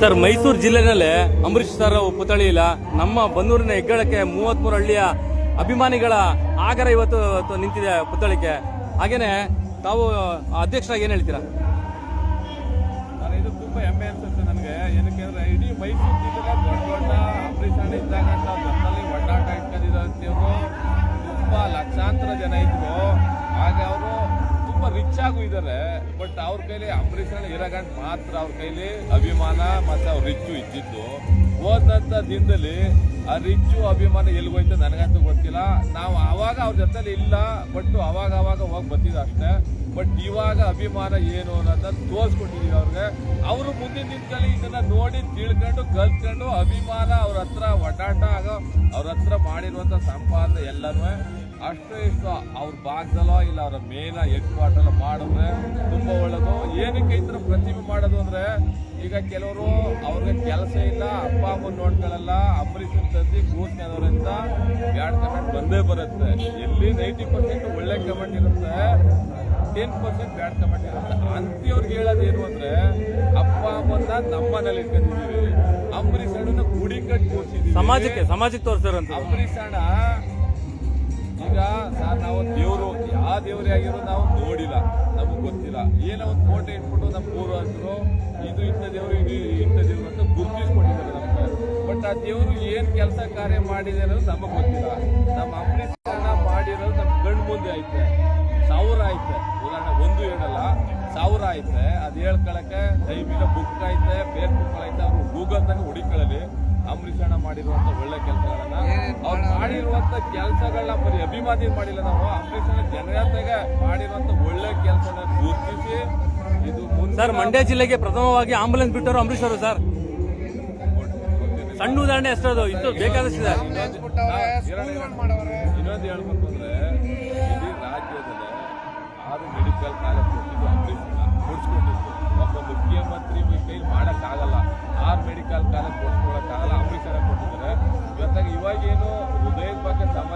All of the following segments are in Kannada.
ಸರ್, ಮೈಸೂರು ಜಿಲ್ಲೆನಲ್ಲೇ ಅಂಬರೀಶ್ ಸರ್ ಪುತ್ಥಳಿ ಇಲ್ಲ. ನಮ್ಮ ಬನ್ನೂರಿನ ಹೆಗ್ಗಳಕ್ಕೆ ಮೂವತ್ಮೂರು ಹಳ್ಳಿಯ ಅಭಿಮಾನಿಗಳ ಆಗರ ಇವತ್ತು ನಿಂತಿದೆ ಪುತ್ಥಳಿಗೆ ಹಾಗೇನೆ ತಾವು ಅಧ್ಯಕ್ಷರಾಗಿ ಏನ್ ಹೇಳ್ತೀರಾ? ನಾನು ಇದು ತುಂಬಾ ಹೆಮ್ಮೆ ಅನ್ಸುತ್ತೆ ನನಗೆ. ಏನಕ್ಕೆ ಅಂದ್ರೆ ಇಡೀ ಮೈಸೂರು ಜಿಲ್ಲೆಗೆ ದೊಡ್ಡ ದೊಡ್ಡ ಅಂಬರೀಷ್ ಅಣ್ಣ ಇದ್ದಾಗ ಜನರಲ್ಲಿ ಒಡಾಟ ಇಟ್ಕೊಂಡಿರೋಂಥವ್ರು ತುಂಬಾ ಲಕ್ಷಾಂತರ ಜನ ಇದ್ರು. ಹಾಗೆ ಅವರು ತುಂಬಾ ರಿಚ್ ಆಗು ಇದ್ದಾರೆ ಬಟ್ ಅವ್ರ ಕೈಲಿ ಅಂಬರೀಷ್ ಅಣ್ಣ ಇರಗಂಟ್ ಮಾತ್ರ ಅವ್ರ ಕೈಲಿ ಅಭಿಮಾನ ಮತ್ತೆ ಅವ್ರ ರಿಚ್ಚು ಇದ್ದಿದ್ದು. ಹೋದಂತ ದಿನದಲ್ಲಿ ಆ ರಿಚ್ಚು ಅಭಿಮಾನ ಎಲ್ಗೋಯ್ತು ನನಗಂತೂ ಗೊತ್ತಿಲ್ಲ. ನಾವು ಅವಾಗ ಅವ್ರ ಜೊತೆಲಿ ಇಲ್ಲ ಬಟ್ ಅವಾಗ ಅವಾಗ ಹೋಗಿ ಬರ್ತಿದ್ದ ಅಷ್ಟೇ. ಬಟ್ ಇವಾಗ ಅಭಿಮಾನ ಏನು ಅನ್ನೋದನ್ನ ತೋರಿಸ್ಕೊಟ್ಟಿದ್ದೀವಿ ಅವ್ರಿಗೆ. ಅವರು ಮುಂದಿನ ದಿನದಲ್ಲಿ ಇದನ್ನ ನೋಡಿ ತಿಳ್ಕೊಂಡು ಕಲ್ತ್ಕೊಂಡು ಅಭಿಮಾನ ಅವ್ರ ಹತ್ರ ಒಡಾಟ ಆಗೋ, ಅವ್ರ ಹತ್ರ ಮಾಡಿರುವಂಥ ಸಂಪಾದನೆ ಎಲ್ಲನೂ ಅಷ್ಟು ಇಷ್ಟು. ಅವ್ರ ಭಾಗದಲ್ಲೋ ಇಲ್ಲ ಅವರ ಮೇನ ಹೆಡ್ ಕ್ವಾರ್ಟರ್ ಮಾಡಿದ್ರೆ ತುಂಬಾ ಒಳ್ಳೇದು. ಏನಕ್ಕೆ ಈ ಥರ ಪ್ರತಿಭೆ ಮಾಡೋದು ಅಂದ್ರೆ ಈಗ ಕೆಲವರು ಅವ್ರಿಗೆ ಕೆಲಸ ಇಲ್ಲ ಅಪ್ಪ ಅಮ್ಮ ನೋಡ್ಕೊಳ್ಳಲ್ಲ ಅಂಬರೀಷನ್ ತಂದಿ ಅಂತ ಬ್ಯಾಡ್ ಕಮೆಂಟ್ ಬಂದೇ ಬರುತ್ತೆ. ಎಲ್ಲಿ ನೈಂಟಿ ಪರ್ಸೆಂಟ್ ಒಳ್ಳೆ ಕಮೆಂಟ್ ಇರುತ್ತೆ ಟೆನ್ ಪರ್ಸೆಂಟ್ ಬ್ಯಾಡ್ ಕಮೆಂಟ್ ಇರುತ್ತೆ. ಅಂತಿಯವ್ರಿಗೆ ಹೇಳೋದು ಏನು ಅಂದ್ರೆ ಅಪ್ಪ ಅಮ್ಮನ್ನ ನಮ್ಮನೇಲಿ ಇಟ್ಕೊಂಡಿದ್ದೀವಿ. ಅಂಬರೀಷ್ ಅಣ್ಣನ ಗುಡಿ ಕಟ್ಟಿ ಸಮಾಜಕ್ಕೆ ಸಮಾಜಕ್ಕೆ ತೋರಿಸ್ತಾರಂತ ಅಂಬರೀಷ್ ಅಣ್ಣ ಈಗ ಸರ್, ನಾವು ದೇವರು ಯಾವ ದೇವರೇ ಆಗಿರೋ ನಾವು ನೋಡಿಲ್ಲ, ನಮಗೆ ಗೊತ್ತಿಲ್ಲ. ಏನೋ ಒಂದು ಫೋಟೋ ಇಟ್ಬಿಟ್ಟು ನಮ್ಮ ಪೂರ್ವಜರು, ಇದು ಇಂಥ ದೇವರು, ಇದು ಇಂಥ ದೇವರು ಅಂತ ಗುರುತಿಸ್ಕೊಂಡಿದ್ದಾರೆ ನಮಗೆ ಬಟ್ ಆ ದೇವರು ಏನು ಕೆಲಸ ಕಾರ್ಯ ಮಾಡಿದೆ ಅನ್ನೋದು ನಮಗೆ ಗೊತ್ತಿಲ್ಲ. ನಮ್ಮ ಅಂಬರೀಷ್ ಅಣ್ಣ ಮಾಡಿರೋದು ನಮ್ಮ ಕಣ್ಣು ಮುಂದೆ ಐತೆ. ಸಾವಿರ ಐತೆ. ಉದಾಹರಣೆ, ಒಂದು ಹೇಳಲ್ಲ ಸಾವಿರ ಐತೆ. ಅದು ಹೇಳ್ಕೊಳಕ್ಕೆ ಟೈಮಿಲ್ಲ ಬುಕ್ ಐತೆ ಫೇಸ್ಬುಕ್ ಐತೆ ಅವ್ರು ಗೂಗಲ್ದಾಗ ಹುಡುಕೊಳ್ಳಿ ಅಣ್ಣ ಮಾಡಿರುವಂತ ಒಳ್ಳೆ ಕೆಲಸಗಳನ್ನ. ಅವ್ರು ಮಾಡಿರುವಂತ ಕೆಲಸಗಳನ್ನ ಬರೀ ಅಭಿಮಾನಿ ಮಾಡಿಲ್ಲ ನಾವು ಅಮೃತಣ ಜನತೆಗೆ ಮಾಡಿರುವಂತ ಒಳ್ಳೆ ಕೆಲಸನ ಗುರುತಿಸಿ ಇದು ಸರ್ ಮಂಡ್ಯ ಜಿಲ್ಲೆಗೆ ಪ್ರಥಮವಾಗಿ ಆಂಬುಲೆನ್ಸ್ ಬಿಟ್ಟರು ಅಮೃತರು ಅವರು ಸರ್. ಸಣ್ಣ ಉದಾಹರಣೆ ಅಷ್ಟದು ಇದು ಬೇಕಾದಷ್ಟಿದೆ. ಇನ್ನೊಂದು ಹೇಳ್ಬೇಕು ಅಂದ್ರೆ Flamengo vai cantar.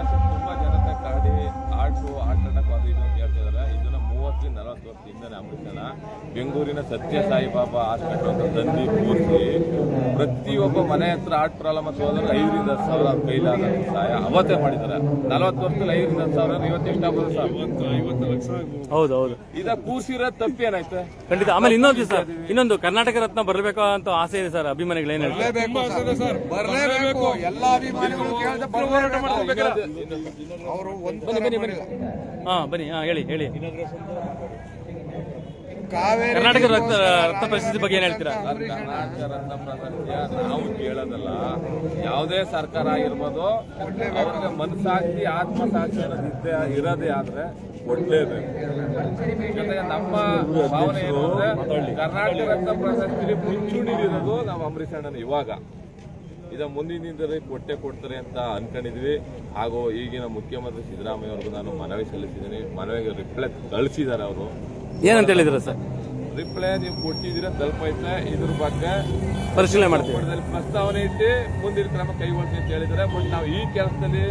ಮೂವತ್ತರಿಂದ ನಲವತ್ತು ಅಂಬರೀಷ್ ಅಣ್ಣ ಬೆಂಗಳೂರಿನ ಸತ್ಯ ಸಾಯಿಬಾಬಾ ಹಾಸ್ಪಿಟಲ್ ಅಂತ ತಂದು ಕೂರಿಸಿ ಪ್ರತಿಯೊಬ್ಬ ಮನೆ ಹತ್ರ ಹಾರ್ಟ್ ಪ್ರಾಬ್ಲಮ್ ಅಂತ ಹೋದ್ರೆ ಐದರಿಂದ ಹತ್ತು ಸಾವಿರ ಕೈಲಾದ ಸಹಾಯ ಅವತ್ತೇ ಮಾಡಿದ್ದಾರೆ. ನಲವತ್ತು ವರ್ಷದಲ್ಲಿ ಐದರಿಂದ ಹತ್ತು ಸಾವಿರ ಇವತ್ತು ಎಷ್ಟಾಗ್ಬೋದು ಸರ್. ಐವತ್ತು ಲಕ್ಷ ಹೌದು ಹೌದು ಇದ ಕೂರ್ಸಿರೋದು ತಪ್ಪೇನಾಯ್ತು ಖಂಡಿತ. ಆಮೇಲೆ ಇನ್ನೊಂದು ಸರ್ ಇನ್ನೊಂದು ಕರ್ನಾಟಕ ರತ್ನ ಬರಬೇಕು ಅಂತ ಆಸೆ ಇದೆ ಸರ್ ಅಭಿಮಾನಿಗಳು ಏನು ಹೇಳ್ತಾರೆ? ಸರ್ ಬರಲೇಬೇಕು. ಎಲ್ಲ ಅಭಿಮಾನಿಗಳು ಕೇಳಿದ್ರೆ ಬರಲೇಬೇಕು. ಅವರು ಒಂದು ಬನ್ನಿ ಬನ್ನಿ ಬನ್ನಿ. ಹಾ ಬನ್ನಿ ಹಾ ಹೇಳಿ ಹೇಳಿ. ಕರ್ನಾಟಕ ರಕ್ತ ರಕ್ತ ಪರಿಸ್ಥಿತಿ ಬಗ್ಗೆ ಏನ್ ಹೇಳ್ತೀರಾ? ಕರ್ನಾಟಕ ರತ್ನ ಪ್ರಶಸ್ತಿಯ ನಾವು ಕೇಳೋದಲ್ಲ ಯಾವುದೇ ಸರ್ಕಾರ ಆಗಿರ್ಬೋದು ಅವ್ರಿಗೆ ಮನಸ್ಸಾಕ್ಷಿ ಆತ್ಮಸಾಕ್ಷಿ ಅನ್ನೋದು ಇದ್ದೇ ಇರೋದೇ ಆದ್ರೆ ಒಳ್ಳೇದು. ಜೊತೆಗೆ ನಮ್ಮ ಭಾವನೆ ಏನು ಅಂದ್ರೆ ಕರ್ನಾಟಕ ರತ್ನ ಪ್ರಶಸ್ತಿ ಮುಂಚೂಣಿಲಿರೋದು ನಾವು ಅಂಬರೀಷ್ ಅಣ್ಣನ ಇವಾಗ. ಇದ ಮುಂದಿನಿಂದಲೇ ಕೊಟ್ಟೆ ಕೊಡ್ತಾರೆ ಅಂತ ಅನ್ಕೊಂಡಿದ್ವಿ. ಹಾಗೂ ಈಗಿನ ಮುಖ್ಯಮಂತ್ರಿ ಸಿದ್ದರಾಮಯ್ಯ ಅವ್ರಿಗೂ ನಾನು ಮನವಿ ಸಲ್ಲಿಸಿದ್ದೀನಿ. ಮನವಿಗೆ ರಿಪ್ಲೈ ಕಳಿಸಿದ್ದಾರೆ ಅವರು. ಏನಂತ ಹೇಳಿದ್ರು ಸರ್? ರಿಪ್ಲೈ ನೀವು ಕೊಟ್ಟಿದ್ದೀರ ತಲುಪೈತೆ ಇದ್ರ ಬಗ್ಗೆ ಪರಿಶೀಲನೆ ಮಾಡ್ತೀವಿ. ಪ್ರಸ್ತಾವನೆ ಇಟ್ಟು ಮುಂದಿನ ಕ್ರಮ ಕೈಗೊಳ್ತೀವಿ ಅಂತ ಹೇಳಿದ್ರೆ ಬಟ್ ನಾವು ಈ ಕೆಲಸದಲ್ಲಿ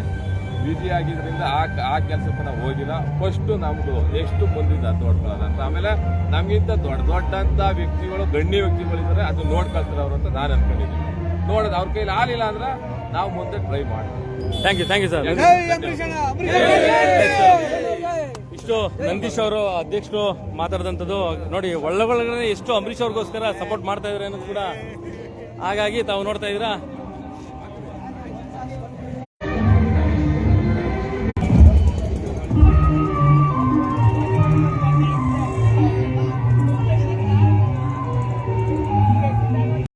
ಬ್ಯುಸಿ ಆಗಿದ್ರಿಂದ ಆ ಆ ಕೆಲಸಕ್ಕೆ ನಾವು ಹೋಗಿಲ್ಲ. ಫಸ್ಟ್ ನಮ್ದು ಎಷ್ಟು ಮುಂದಿನ ನೋಡ್ಕೊಳ್ಳೋಣ ಅಂತ. ಆಮೇಲೆ ನಮಗಿಂತ ದೊಡ್ಡ ದೊಡ್ಡಂತ ವ್ಯಕ್ತಿಗಳು ಗಣ್ಯ ವ್ಯಕ್ತಿಗಳಿದ್ದಾರೆ ಅದು ನೋಡ್ಕೊಳ್ತಾರೆ ಅವರು ಅಂತ ನಾನು ಅನ್ಕೊಂಡಿದ್ದೀನಿ. ನೋಡೋದು ಅವ್ರ ಕೈಲಿ ಆಗಲಿಲ್ಲ ಅಂದ್ರೆ ನಾವು ಮುಂದೆ ಟ್ರೈ ಮಾಡ್ತೀವಿ thank you thank you sir ಇಷ್ಟು ನಂದೀಶ್ ಅವರು ಅಧ್ಯಕ್ಷರು ಮಾತಾಡಿದಂಥದ್ದು ನೋಡಿ ಒಳಗೊಳಗಡೆ ಎಷ್ಟು ಅಂಬರೀಶ್ ಅವ್ರಿಗೋಸ್ಕರ ಸಪೋರ್ಟ್ ಮಾಡ್ತಾ ಇದ್ದಾರೆ ಅನ್ನೋದು ಕೂಡ ಹಾಗಾಗಿ ತಾವು ನೋಡ್ತಾ ಇದ್ದೀರಾ?